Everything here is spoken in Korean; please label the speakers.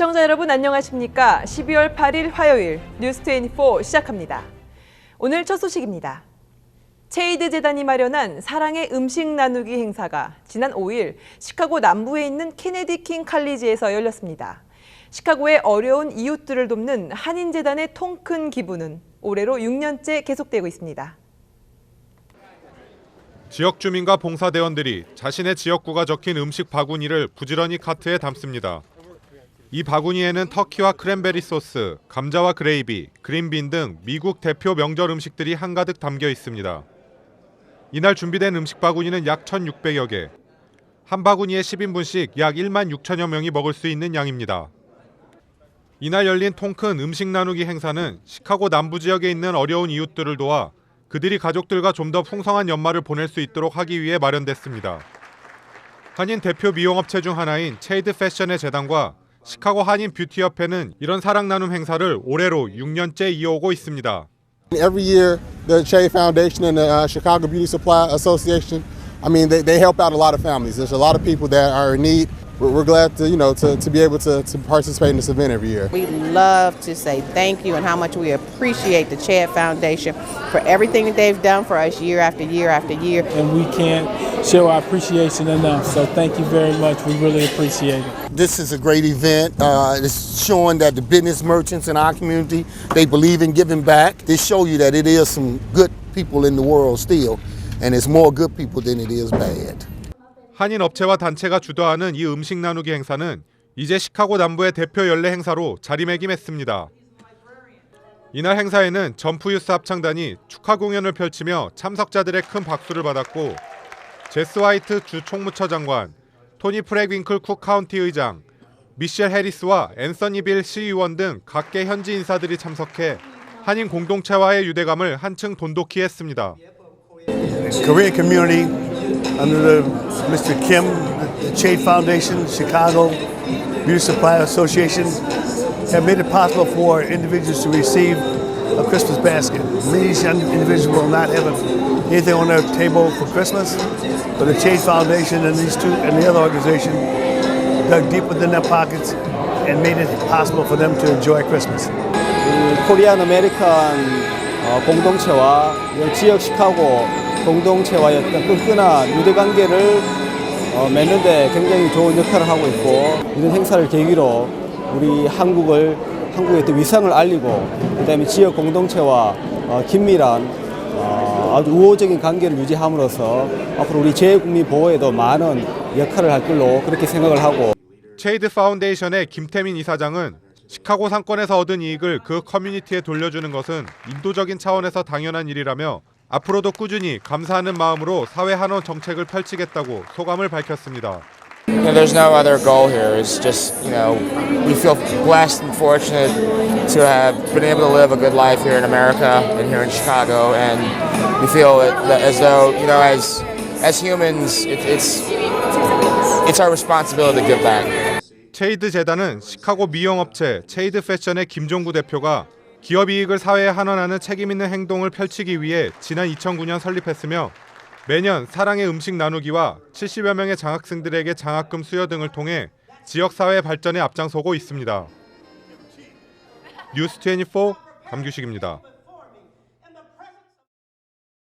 Speaker 1: 시청자 여러분 안녕하십니까? 12월 8일 화요일 뉴스24 시작합니다. 오늘 첫 소식입니다. 체이드 재단이 마련한 사랑의 음식 나누기 행사가 지난 5일 시카고 남부에 있는 케네디 킹 칼리지에서 열렸습니다. 시카고의 어려운 이웃들을 돕는 한인 재단의 통 큰 기부는 올해로 6년째 계속되고 있습니다.
Speaker 2: 지역 주민과 봉사대원들이 자신의 지역구가 적힌 음식 바구니를 부지런히 카트에 담습니다. 이 바구니에는 터키와 크랜베리 소스, 감자와 그레이비, 그린빈 등 미국 대표 명절 음식들이 한가득 담겨 있습니다. 이날 준비된 음식 바구니는 약 1,600여 개. 한 바구니에 10인분씩 약 1만 6천여 명이 먹을 수 있는 양입니다. 이날 열린 통큰 음식 나누기 행사는 시카고 남부 지역에 있는 어려운 이웃들을 도와 그들이 가족들과 좀 더 풍성한 연말을 보낼 수 있도록 하기 위해 마련됐습니다. 한인 대표 미용업체 중 하나인 체이드 패션의 재단과 시카고 한인 뷰티협회는 이런 사랑 나눔 행사를 올해로 6년째 이어오고 있습니다.
Speaker 3: Every year, the Che Foundation and the uh, Chicago Beauty Supply Association, I mean, they, they help out a lot of families. There's a lot of people that are in need. We're, we're glad to, you know, to, to be able to, to participate in this event every year.
Speaker 4: We love to say thank you and how much we appreciate the Chad Foundation for everything that they've done for us year after year after year.
Speaker 5: and we can't show our appreciation enough. So thank you very much. We really appreciate it.
Speaker 6: This is a great event. Uh, it's showing that the business merchants in our community they believe in giving back. This show you that it is some good people in the world still, and it's more good people than it is bad.
Speaker 2: 한인 업체와 단체가 주도하는 이 음식 나누기 행사는 이제 시카고 남부의 대표 연례 행사로 자리매김했습니다. 이날 행사에는 점프유스 합창단이 축하 공연을 펼치며 참석자들의 큰 박수를 받았고 제스 화이트 주 총무처 장관, 토니 프레윙클 쿡 카운티 의장, 미셸 해리스와 앤서니 빌 시의원 등 각계 현지 인사들이 참석해 한인 공동체와의 유대감을 한층 돈독히 했습니다.
Speaker 7: under the Mr. Kim, the Chade Foundation, Chicago Beauty Supply Association have made it possible for individuals to receive a Christmas basket. Many individuals will not have anything on their table for Christmas, but the Chade Foundation and these two and the other organization dug deep within their pockets and made it possible for them to enjoy Christmas.
Speaker 8: 이 코리안 아메리칸 어, 공동체와 이 지역 시카고 공동체와의 어떤 끈끈한 유대 관계를 어, 맺는데 굉장히 좋은 역할을 하고 있고 이런 행사를 계기로 우리 한국을 한국의 또 위상을 알리고 그다음에 지역 공동체와 어, 긴밀한 어, 아주 우호적인 관계를 유지함으로써 앞으로 우리 재국민 보호에도 많은 역할을 할 걸로 그렇게 생각을 하고.
Speaker 2: 체이드 파운데이션의 김태민 이사장은 시카고 상권에서 얻은 이익을 그 커뮤니티에 돌려주는 것은 인도적인 차원에서 당연한 일이라며 앞으로도 꾸준히 감사하는 마음으로 사회 한원 정책을 펼치겠다고 소감을 밝혔습니다.
Speaker 9: You know, there's no other goal here. It's just, you know, we feel blessed and fortunate to have been able to live a good life here in America and here in Chicago, and we feel as though, you know, as as humans, it, it's it's our responsibility to give back.
Speaker 2: 체이드 재단은 시카고 미용업체 체이드 패션의 김종구 대표가 기업 이익을 사회에 환원하는 책임 있는 행동을 펼치기 위해 지난 2009년 설립했으며 매년 사랑의 음식 나누기와 70여 명의 장학생들에게 장학금 수여 등을 통해 지역 사회 발전에 앞장서고 있습니다. 뉴스24 감규식입니다.